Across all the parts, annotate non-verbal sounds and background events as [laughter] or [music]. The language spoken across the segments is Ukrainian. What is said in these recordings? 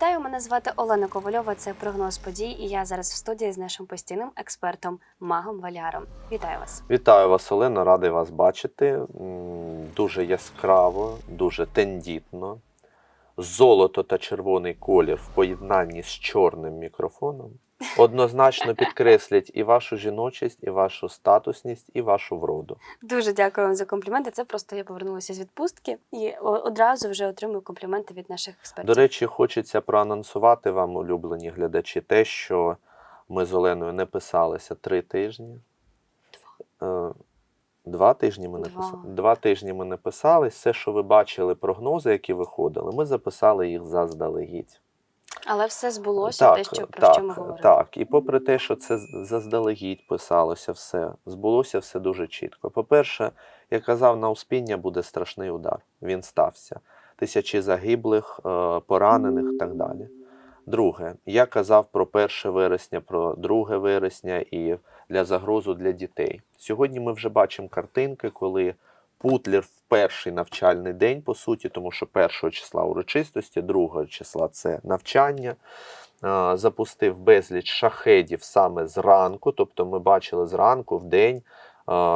Вітаю, мене звати Олена Ковальова. Це прогноз подій. І я зараз в студії з нашим постійним експертом Магом Валяром. Вітаю вас. Вітаю вас, Олено, радий вас бачити. Дуже яскраво, дуже тендітно. Золото та червоний колір в поєднанні з чорним мікрофоном однозначно підкреслять і вашу жіночість, і вашу статусність, і вашу вроду. Дуже дякую вам за компліменти. Це просто я повернулася з відпустки і одразу вже отримую компліменти від наших експертів. До речі, хочеться проанонсувати вам, улюблені глядачі, те, що ми з Оленою не писалися три тижні. Два, Два тижні ми не Два. писали. Два тижні ми не писались. Все, що ви бачили, прогнози, які виходили, ми записали їх заздалегідь. Але все збулося, те, що про так, що ми говорили. так. І попри те, що це заздалегідь писалося все, збулося все дуже чітко. По-перше, я казав, на успіння буде страшний удар. Він стався. Тисячі загиблих, е, поранених і так далі. Друге, я казав про 1 вересня, про 2 вересня і для загрозу для дітей. Сьогодні ми вже бачимо картинки, коли Путлер в перший навчальний день, по суті, тому що 1 числа урочистості, 2 числа це навчання. Запустив безліч шахедів саме зранку. Тобто ми бачили зранку в день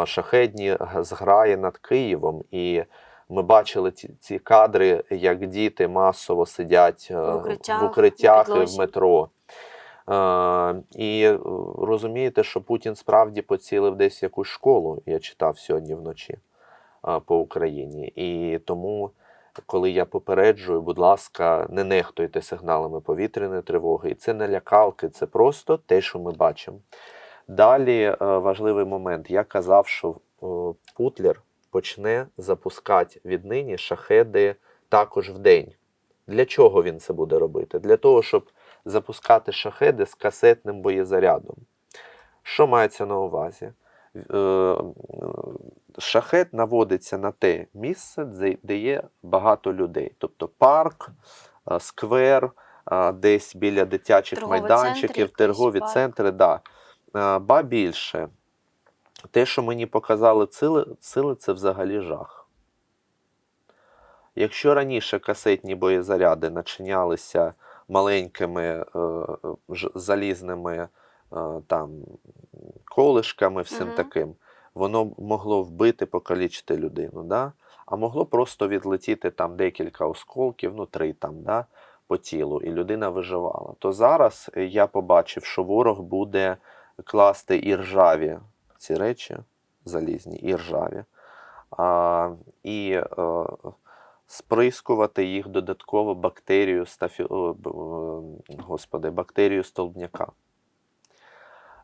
шахедні зграї над Києвом. І ми бачили ці, ці кадри, як діти масово сидять е, В укриттях, в укриттях і в метро. І е, розумієте, що Путін справді поцілив десь якусь школу, я читав сьогодні вночі по Україні. І тому, коли я попереджую, будь ласка, не нехтуйте сигналами повітряної тривоги. І це не лякалки, це просто те, що ми бачимо. Далі е, важливий момент. Я казав, що е, Путлер почне запускати віднині шахеди також в день. Для чого він це буде робити? Для того, щоб запускати шахеди з касетним боєзарядом. Що мається на увазі? Шахет наводиться на те місце, де- є багато людей. Тобто парк, е, сквер, е, десь біля дитячих Торговий майданчиків, центр якийсь, торгові парк. центри. Да. Е, Ба більше, те, що мені показали сили, сили це взагалі жах. Якщо раніше касетні боєзаряди начинялися маленькими е, залізними е, там, колишками, всім Мгм. таким, воно могло вбити, покалічити людину. Да? А могло просто відлетіти там декілька осколків, ну три там, да, по тілу, і людина виживала. То зараз е, я побачив, що ворог буде класти і ржаві ці речі залізні, і ржаві. А, і е, сприскувати їх додатково бактерію стафі... господи, бактерію столбняка.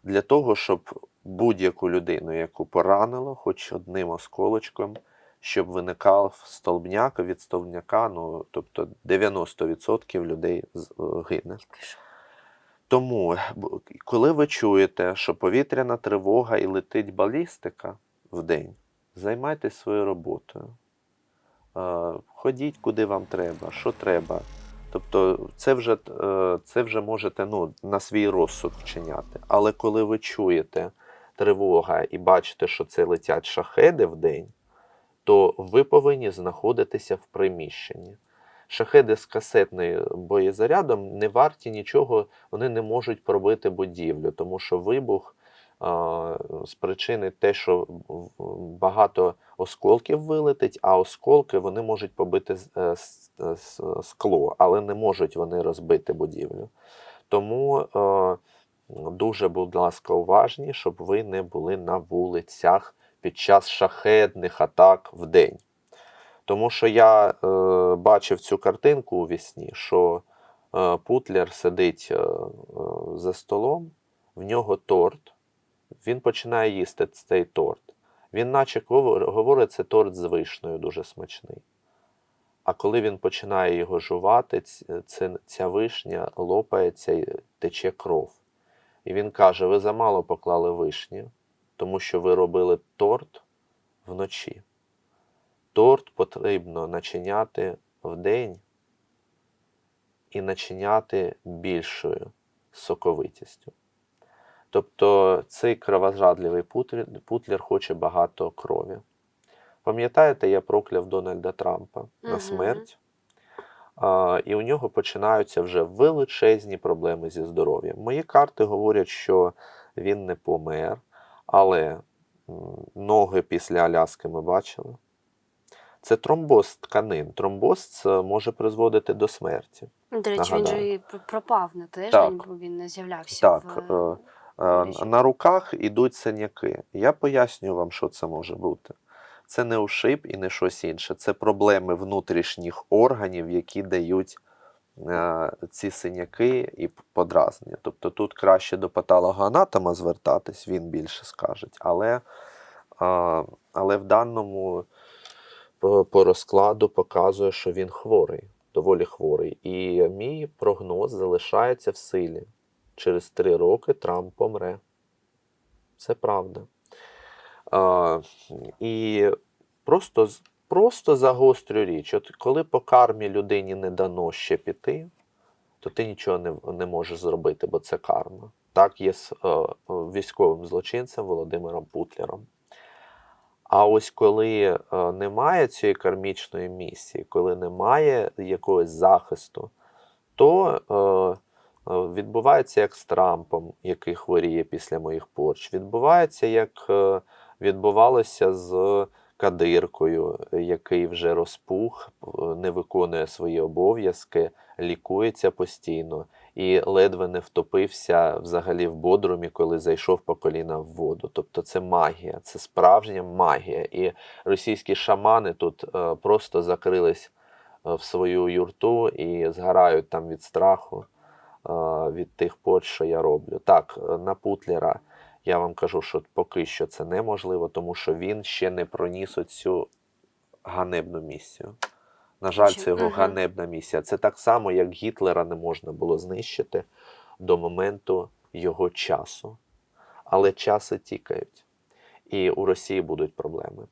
Для того, щоб будь-яку людину, яку поранило, хоч одним осколочком, щоб виникав столбняк від столбняка, ну тобто 90% людей е, гине. Тому, коли ви чуєте, що повітряна тривога і летить балістика в день, займайтесь своєю роботою. Е, Ходіть куди вам треба, що треба. Тобто, це вже, е, це вже можете ну, на свій розсуд вчиняти. Але коли ви чуєте тривога і бачите, що це летять шахеди в день, то ви повинні знаходитися в приміщенні. Шахеди з касетним боєзарядом не варті нічого, вони не можуть пробити будівлю, тому що вибух а, спричинить те, що багато осколків вилетить, а осколки вони можуть побити е, скло, але не можуть вони розбити будівлю. Тому е, дуже, будь ласка, уважні, щоб ви не були на вулицях під час шахедних атак в день. Тому що я е, бачив цю картинку у вісні, що е, Путлер сидить е, е, за столом, в нього торт, він починає їсти цей торт. Він, наче говорить, це торт з вишнею дуже смачний. А коли він починає його жувати, ця вишня лопається і тече кров. І він каже: ви замало поклали вишні, тому що ви робили торт вночі. Торт потрібно начиняти вдень і начиняти більшою соковитістю. Тобто цей кровожадливий путлер, путлер хоче багато крові. Пам'ятаєте, я прокляв Дональда Трампа на смерть. І у нього починаються вже величезні проблеми зі здоров'ям. Мої карти говорять, що він не помер, але ноги після Аляски ми бачили. Це тромбоз тканин. Тромбоз це може призводити до смерті. До речі, він же і пропав на тиждень, Так. бо він не з'являвся. Так, в... е, Е? На руках ідуть синяки. Я поясню вам, що це може бути. Це не ушиб і не щось інше. Це проблеми внутрішніх органів, які дають е, ці синяки і подразнення. Тобто тут краще до патологоанатома звертатись, він більше скаже. Але, е, але в даному по, по розкладу показує, що він хворий, доволі хворий. І мій прогноз залишається в силі через три роки Трамп помре. Це правда. А, і просто, просто загострю річ. От коли по кармі людині не дано ще піти, то ти нічого не, не можеш зробити, бо це карма. Так є з е, військовим злочинцем Володимиром Путлером. А ось коли е, немає цієї кармічної місії, коли немає якогось захисту, то е, е, відбувається як з Трампом, який хворіє після моїх порч. Відбувається, як е, відбувалося з Кадиркою, який вже розпух, не виконує свої обов'язки, лікується постійно і ледве не втопився взагалі в бодрумі, коли зайшов по коліна в воду. Тобто це магія, це справжня магія. І російські шамани тут е, просто закрились е, в свою юрту і згорають там від страху, е, від тих поч, що я роблю. Так, на Путлера я вам кажу, що поки що це неможливо, тому що він ще не проніс оцю ганебну місію. На жаль, це його ганебна місія. Це так само, як Гітлера не можна було знищити до моменту його часу. Але часи тікають, і у Росії будуть проблеми.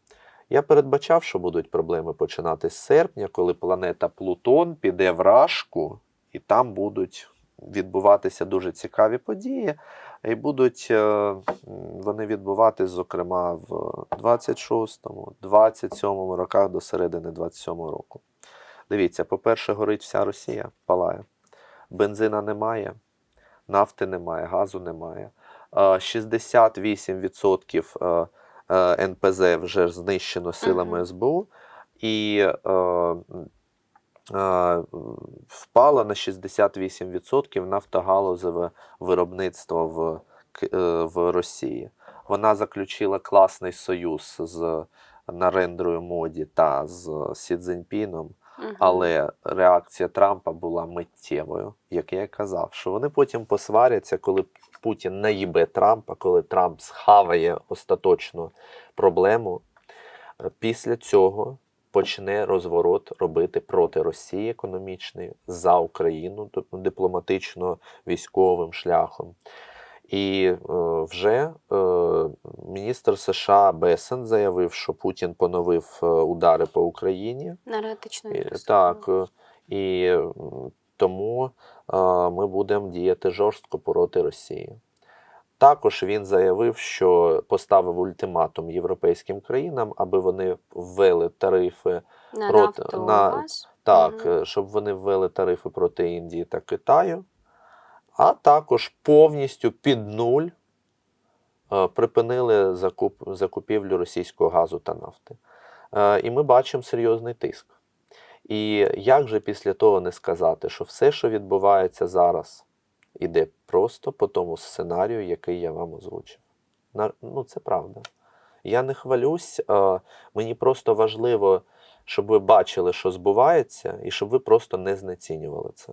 Я передбачав, що будуть проблеми починати з серпня, коли планета Плутон піде в Рашку, і там будуть відбуватися дуже цікаві події. І будуть е, вони відбуватись, зокрема, в 26-му, 27-му роках до середини 27-го року. Дивіться, по-перше, горить вся Росія, палає. Бензина немає, нафти немає, газу немає. Е, 68% е, е, НПЗ вже знищено силами СБУ, і м, впало на 68% нафтогалузеве виробництво в, е, в Росії. Вона заключила класний союз з Нарендрою Моді та з Сі Цзіньпіном, але реакція Трампа була миттєвою, як я й казав, що вони потім посваряться, коли Путін наїбе Трампа, коли Трамп схаває остаточно проблему. Після цього почне розворот робити проти Росії економічний за Україну, тобто дипломатично військовим шляхом. І е, вже е, міністр США Бесен заявив, що Путін поновив е, удари по Україні. енергетичну І, так, і тому е, ми будемо діяти жорстко проти Росії. Також він заявив, що поставив ультиматум європейським країнам, аби вони ввели тарифи на проти- нафту, на- так, е, щоб вони ввели тарифи проти Індії та Китаю, а також повністю під нуль е, припинили закуп, закупівлю російського газу та нафти. Е, І ми бачимо серйозний тиск. І як же після того не сказати, що все, що відбувається зараз, іде просто по тому сценарію, який я вам озвучив. Ну, це правда. Я не хвалюсь, мені просто важливо, щоб ви бачили, що збувається, і щоб ви просто не знецінювали це.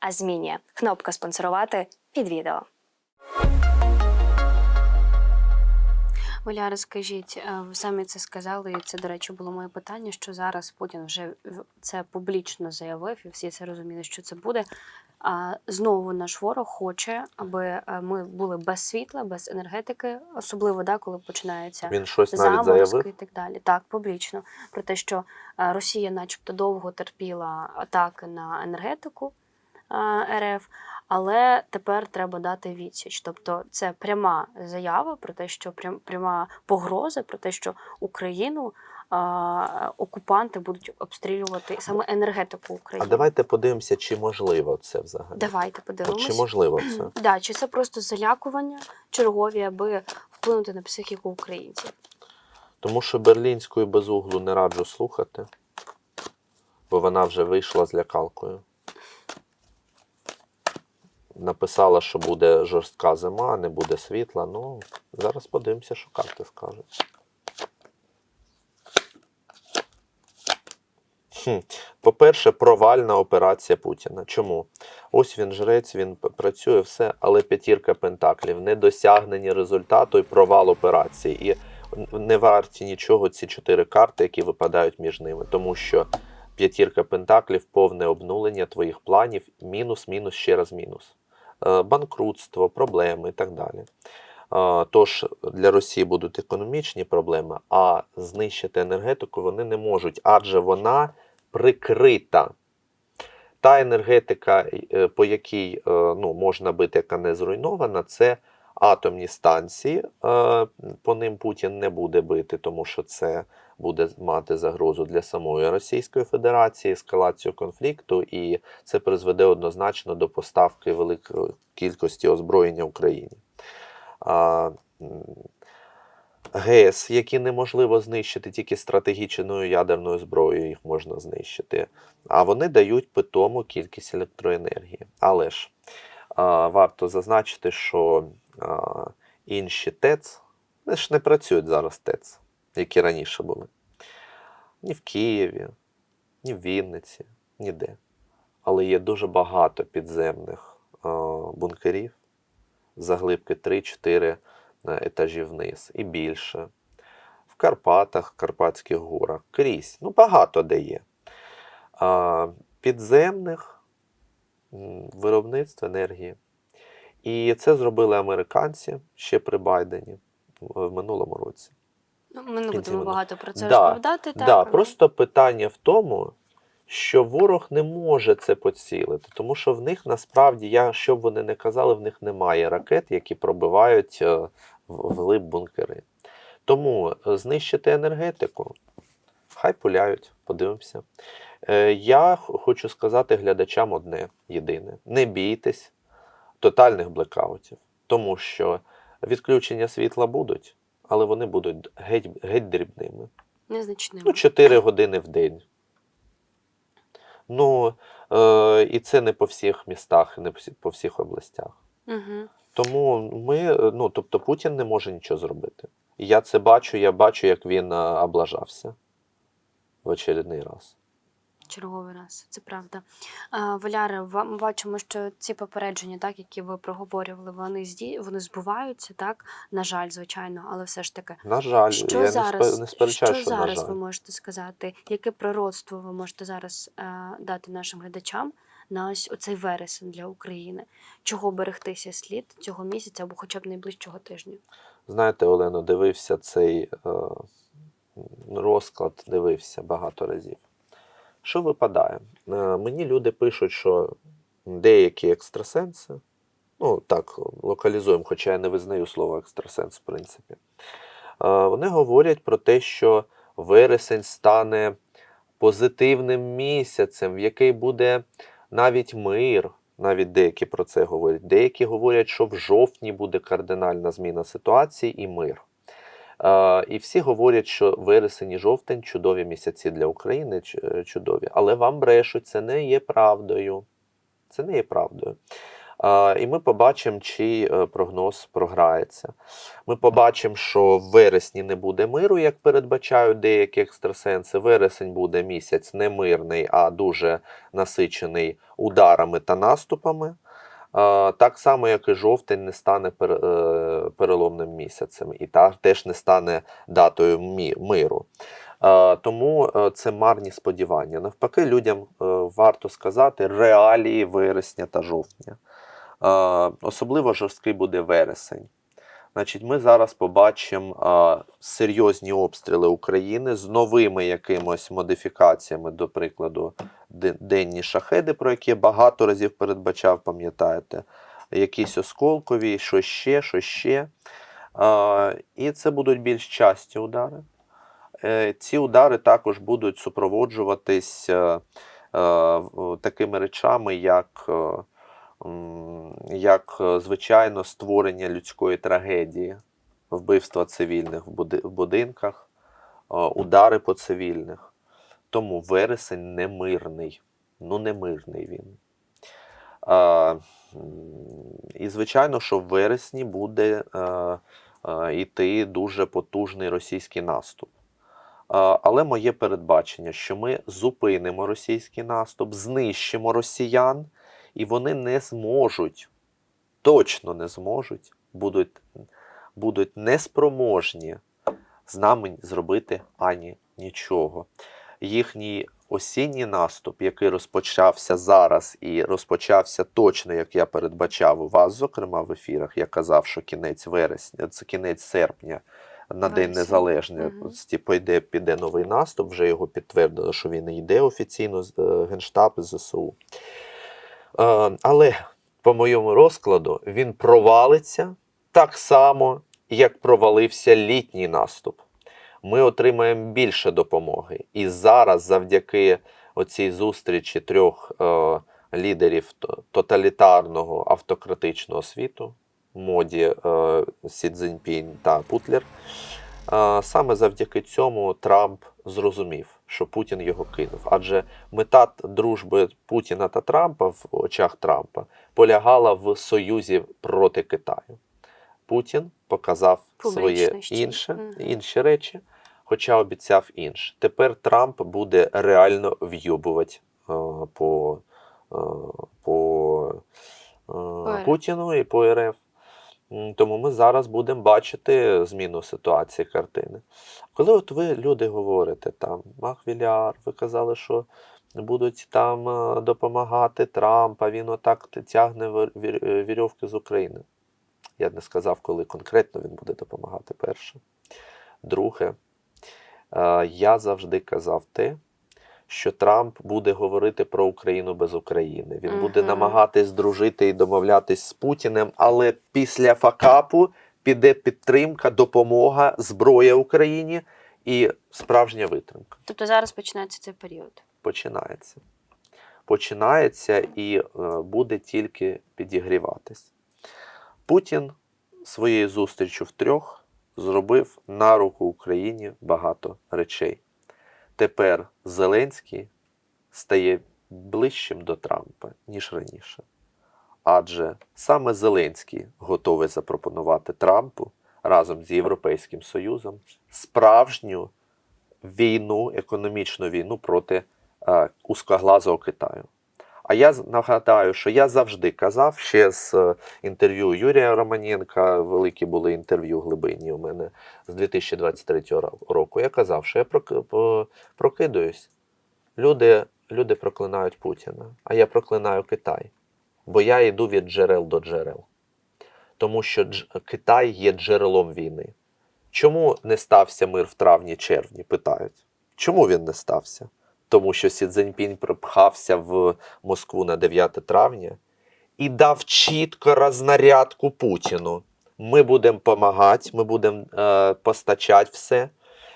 а змінює. Кнопка спонсорувати під відео. Оля, розкажіть, е, ви самі це сказали, і це, до речі, було моє питання, що зараз Путін вже в- це публічно заявив, і всі це розуміли, що це буде. А знову наш ворог хоче, аби е, ми були без світла, без енергетики, особливо да, коли починається Він щось навіть заморозки заявив. і так далі. Так, публічно про те, що е, Росія, начебто, довго терпіла атаки на енергетику РФ, але тепер треба дати відсіч. Тобто, це пряма заява про те, що прям пряма погроза про те, що Україну е, окупанти будуть обстрілювати саме енергетику України. А давайте подивимося, чи можливо це взагалі. Давайте От подивимось. чи можливо це? Да, чи це просто залякування чергові, аби вплинути на психіку українців? Тому що берлінську і без углу не раджу слухати, бо вона вже вийшла з лякалкою. Написала, що буде жорстка зима, не буде світла. Ну, зараз подивимося, що карти скажуть. По-перше, провальна операція Путіна. Чому? Ось він жрець, він працює все, але п'ятірка пентаклів, недосягнення результату і провал операції. І не варті нічого ці чотири карти, які випадають між ними, тому що п'ятірка пентаклів повне обнулення твоїх планів, мінус, мінус, ще раз мінус. Е, Банкрутство, проблеми і так далі. Е, Тож для Росії будуть економічні проблеми, а знищити енергетику вони не можуть, адже вона прикрита. Та енергетика, е, по якій ну, можна бити, яка не зруйнована, це атомні станції. Е, По ним Путін не буде бити, тому що це буде мати загрозу для самої Російської Федерації, ескалацію конфлікту, і це призведе однозначно до поставки великої кількості озброєння Україні. ГЕС, які неможливо знищити тільки стратегічною ядерною зброєю, їх можна знищити. А вони дають питому кількість електроенергії. Але ж а, варто зазначити, що інші ТЕЦ вони ж не працюють зараз ТЕЦ, які раніше були. Ні в Києві, ні в Вінниці, ніде. Але є дуже багато підземних бункерів, заглибки 3-4 е, етажі вниз і більше. В Карпатах, Карпатських горах, крізь. Ну, багато де є. Підземних виробництв енергії. І це зробили американці ще при Байдені в в минулому році. Ну, ми не будемо багато про це Да, розповідати. Так, да, просто питання в тому, що ворог не може це поцілити, тому що в них насправді, я, що б вони не казали, в них немає ракет, які пробивають е, в- вглиб бункери. Тому е, знищити енергетику, хай пуляють, подивимося. Е, Я хочу сказати глядачам одне єдине: не бійтесь тотальних блекаутів, тому що відключення світла будуть, але вони будуть геть, геть дрібними. Незначними. Ну, 4 години в день. Ну, е, і це не по всіх містах, не по всіх областях. Угу. Тому ми, ну, тобто Путін не може нічого зробити. Я це бачу, я бачу, як він е, облажався в очередний раз. Черговий раз, це правда. А, Валяре, ва- ми бачимо, що ці попередження, так, які ви проговорювали, вони зді... вони збуваються, так? На жаль, звичайно, але все ж таки. На жаль, Що я зараз, не сперечаю, що що, на зараз жаль. ви можете сказати? Яке пророцтво ви можете зараз е, дати нашим глядачам на ось оцей вересень для України? Чого берегтися слід цього місяця або хоча б найближчого тижня? Знаєте, Олено, дивився цей е, розклад, дивився багато разів. Що випадає? Е, мені люди пишуть, що деякі екстрасенси, ну так, локалізуємо, хоча я не визнаю слово екстрасенс, в принципі. Е, вони говорять про те, що вересень стане позитивним місяцем, в який буде навіть мир. Навіть деякі про це говорять. Деякі говорять, що в жовтні буде кардинальна зміна ситуації і мир. І всі говорять, що вересень і жовтень чудові місяці для України, е, чудові. Але вам брешуть, це не є правдою. Це не є правдою. І ми побачимо, чи е, прогноз програється. Ми побачимо, що в вересні не буде миру, як передбачають деякі екстрасенси. Вересень буде місяць не мирний, а дуже насичений ударами та наступами. Так само, як і жовтень не стане е, переломним місяцем, і та теж не стане датою миру. Тому е, це марні сподівання. Навпаки, людям е, варто сказати реалії вересня та жовтня. Особливо жорсткий буде вересень. Значить, ми зараз побачимо серйозні обстріли України з новими якимось модифікаціями, до прикладу, де- денні шахеди, про які я багато разів передбачав, пам'ятаєте, якісь осколкові, що ще, що ще. А, і це будуть більш часті удари. Е, ці удари також будуть супроводжуватись е, е, такими речами, як. Як е, звичайно створення людської трагедії, вбивства цивільних в будинках, е, удари по цивільних. Тому вересень не мирний. Ну, не мирний він. І звичайно, що в вересні буде е, е, йти дуже потужний російський наступ. Але моє передбачення, що ми зупинимо російський наступ, знищимо росіян, і вони не зможуть, точно не зможуть, будуть, будуть неспроможні з нами зробити ані нічого. Їхній осінній наступ, який розпочався зараз і розпочався точно, як я передбачав у вас, зокрема в ефірах, я казав, що кінець вересня, це кінець серпня. На День. Незалежності Мгм. типу, піде новий наступ, вже його підтвердили, що він йде офіційно з е, Генштаб ЗСУ. Але по моєму розкладу він провалиться так само, як провалився літній наступ. Ми отримаємо більше допомоги. І зараз, завдяки оцій зустрічі трьох е, лідерів тоталітарного автократичного світу, моді е, Сі Цзіньпінь та Путлер, е, саме завдяки цьому Трамп зрозумів, що Путін його кинув. Адже мета дружби Путіна та Трампа в очах Трампа полягала в союзі проти Китаю. Путін показав своє Публічно ще. інше, інші речі, хоча обіцяв інше. Тепер Трамп буде реально в'юбувати е, по, е, по е, Путіну і по РФ. Тому ми зараз будемо бачити зміну ситуації картини. Коли от ви, люди, говорите там, Махвіляр, ви казали, що будуть там е, допомагати Трампа, він отак тягне е, вірьовки з України. Я не сказав, коли конкретно він буде допомагати перше. Друге, е, я завжди казав те, що Трамп буде говорити про Україну без України. Він буде намагатись дружити і домовлятись з Путіним, але після факапу піде підтримка, допомога, зброя Україні і справжня витримка. Тобто зараз починається цей період. Починається. Починається і е, буде тільки підігріватись. Путін своєю зустрічю в трьох зробив на руку Україні багато речей. Тепер Зеленський стає ближчим до Трампа, ніж раніше. Адже саме Зеленський готовий запропонувати Трампу разом з Європейським Союзом справжню війну, економічну війну проти е, узкоглазого Китаю. А я нагадаю, що я завжди казав ще з е, інтерв'ю Юрія Романенка, великі були інтерв'ю глибинні у мене з 2023 року. Я казав, що я прокидаюсь. Люди, люди проклинають Путіна, а я проклинаю Китай. Бо я йду від джерел до джерел. Тому що дж- Китай є джерелом війни. Чому не стався мир в травні-червні? Питають. Чому він не стався? Тому що Сі Цзіньпінь пропхався в Москву на 9 травня і дав чітко рознарядку Путіну. Ми будемо допомагати, ми будемо е, постачати все.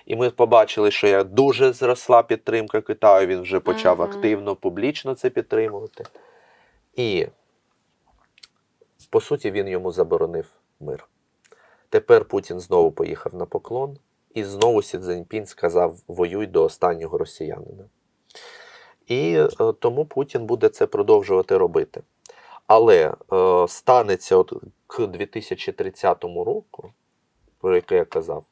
І ми побачили, що як дуже зросла підтримка Китаю, він вже почав Мгм. активно, публічно це підтримувати. І, по суті, він йому заборонив мир. Тепер Путін знову поїхав на поклон, і знову Сі Цзіньпінь сказав: воюй до останнього росіянина. І е, тому Путін буде це продовжувати робити. Але е, станеться от к 2030 року, про який я казав,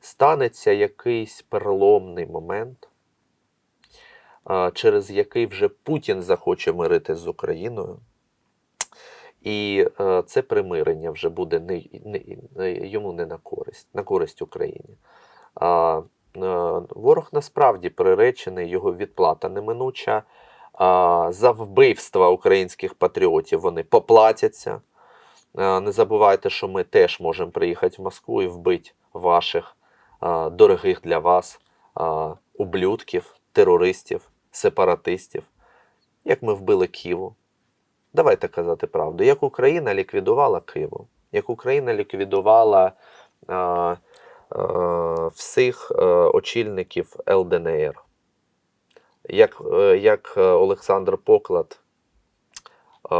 станеться якийсь переломний момент, е, через який вже Путін захоче миритись з Україною. І е, це примирення вже буде не, не, не, йому не на користь, на користь Україні. Е, ворог насправді приречений, його відплата неминуча. За вбивства українських патріотів вони поплатяться. Е, Не забувайте, що ми теж можемо приїхати в Москву і вбити ваших е, дорогих для вас е, ублюдків, терористів, сепаратистів, як ми вбили Києву. Давайте казати правду. Як Україна ліквідувала Києву, як Україна ліквідувала е, е, всіх е, очільників ЛДНР, як, е, як е, Олександр Поклад, е,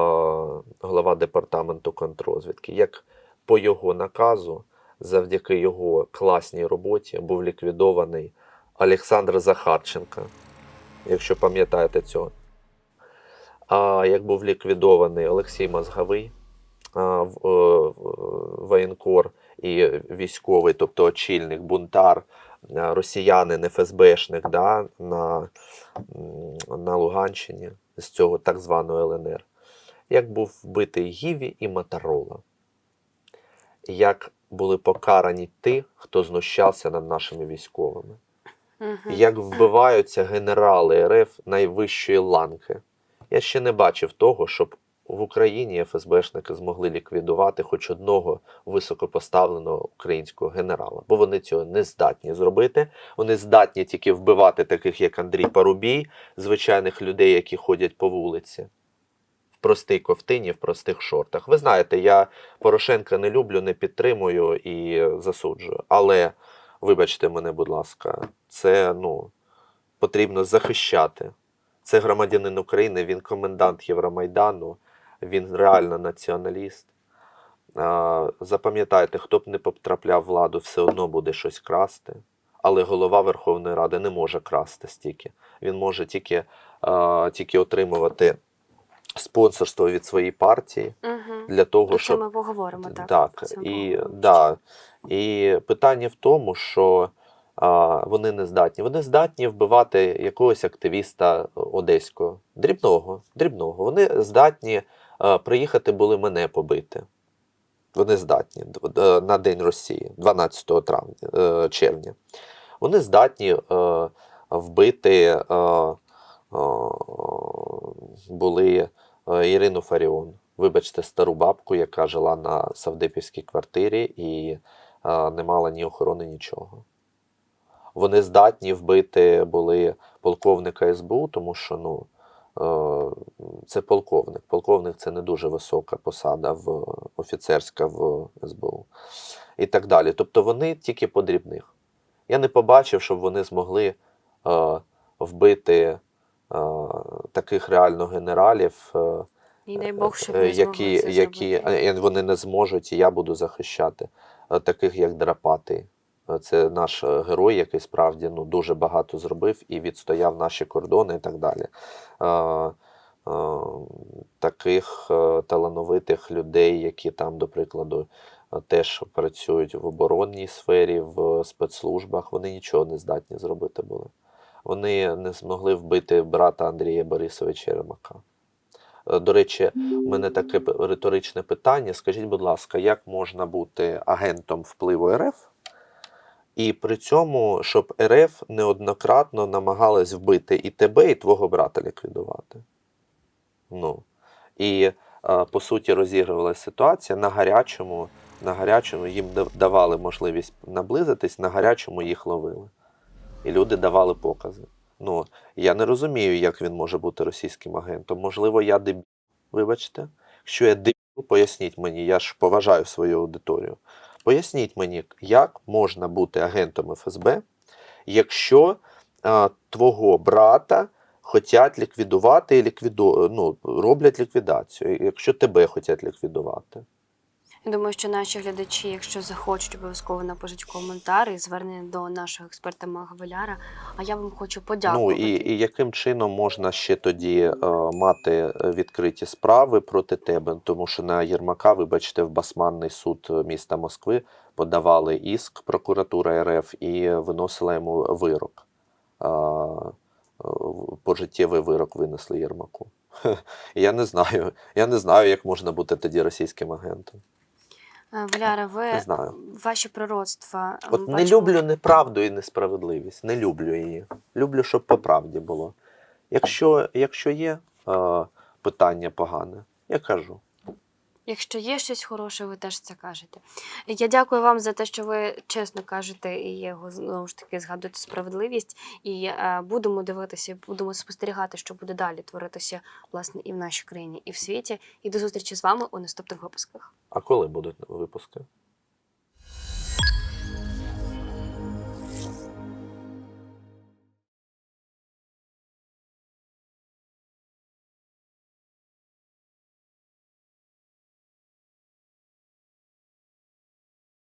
голова департаменту контррозвідки, як по його наказу, завдяки його класній роботі, був ліквідований Олександр Захарченко, якщо пам'ятаєте цього. А як був ліквідований Олексій Мозговий, е, воєнкор і військовий, тобто очільник, бунтар, росіянин, ФСБшник да, на, на Луганщині з цього так званого ЛНР, як був вбитий Гіві і Моторола, як були покарані ті, хто знущався над нашими військовими. Як вбиваються генерали РФ найвищої ланки. Я ще не бачив того, щоб в Україні ФСБшники змогли ліквідувати хоч одного високопоставленого українського генерала, бо вони цього не здатні зробити. Вони здатні тільки вбивати таких, як Андрій Парубій, звичайних людей, які ходять по вулиці. В простій ковтині, в простих шортах. Ви знаєте, я Порошенка не люблю, не підтримую і засуджую. Але вибачте мене, будь ласка, це ну, потрібно захищати. Це громадянин України, він комендант Євромайдану, він реально націоналіст. Запам'ятайте, хто б не потрапляв владу, все одно буде щось красти. Але голова Верховної Ради не може красти стільки. Він може тільки, тільки отримувати спонсорство від своєї партії Мгм. для того, Про це щоб ми поговоримо, так. так, і, да, і питання в тому, що вони не здатні. Вони здатні вбивати якогось активіста одеського, дрібного, дрібного. Вони здатні приїхати були мене побити. Вони здатні на День Росії, 12 травня, е, червня. Вони здатні е, вбити е, були Ірину Фаріон. Вибачте, стару бабку, яка жила на Савдепівській квартирі і не мала ні охорони, нічого. Вони здатні вбити були полковника СБУ, тому що ну, це полковник. Полковник це не дуже висока посада в офіцерська в СБУ. І так далі. Тобто вони тільки по дрібних. Я не побачив, щоб вони змогли е, вбити е, таких реально генералів. Е, І дай Бог, щоб е, не які, які е, вони не зможуть, і я буду захищати. Е, Таких як Драпатий. Е, Це наш е, герой, який справді ну, дуже багато зробив і відстояв наші кордони і так далі. Е, Таких талановитих людей, які там, до прикладу, теж працюють в оборонній сфері, в спецслужбах, вони нічого не здатні зробити були. Вони не змогли вбити брата Андрія Борисовича Єрмака. До речі, у мене таке риторичне питання. Скажіть, будь ласка, як можна бути агентом впливу РФ? І при цьому, щоб РФ неоднократно намагалась вбити і тебе, і твого брата ліквідувати. Ну. І по суті розігрувалася ситуація на гарячому, на гарячому їм давали можливість наблизитись, на гарячому їх ловили. І люди давали покази. Ну, я не розумію, як він може бути російським агентом. Можливо, я дебіл, вибачте. Якщо я дебіл, поясніть мені, я ж поважаю свою аудиторію. Поясніть мені, як можна бути агентом ФСБ, якщо а, твого брата хочуть ліквідувати і ліквіду... ну, роблять ліквідацію, якщо тебе хочуть ліквідувати. Я думаю, що наші глядачі, якщо захочуть, обов'язково напишуть коментар і звернення до нашого експерта Мага Валяра. А я вам хочу Ну подякувати. і, і яким чином можна ще тоді е, мати е, відкриті справи проти тебе? Тому що на Єрмака, вибачте, в Басманний суд міста Москви подавали іск прокуратура РФ і виносила йому вирок. Е, пожиттєвий вирок винесли Єрмаку. [laughs] Я не знаю. Я не знаю, як можна бути тоді російським агентом. Е, Валяра, ви Не знаю. ваші пророцтва. От бачимо. не люблю неправду і несправедливість. Не люблю її. Люблю, щоб по правді було. Якщо, якщо є е, питання погане, я кажу. Якщо є щось хороше, ви теж це кажете. Я дякую вам за те, що ви чесно кажете і його знову ж таки згадуєте справедливість. І е, будемо дивитися, будемо спостерігати, що буде далі творитися власне і в нашій країні, і в світі. І до зустрічі з вами у наступних випусках. А коли будуть випуски?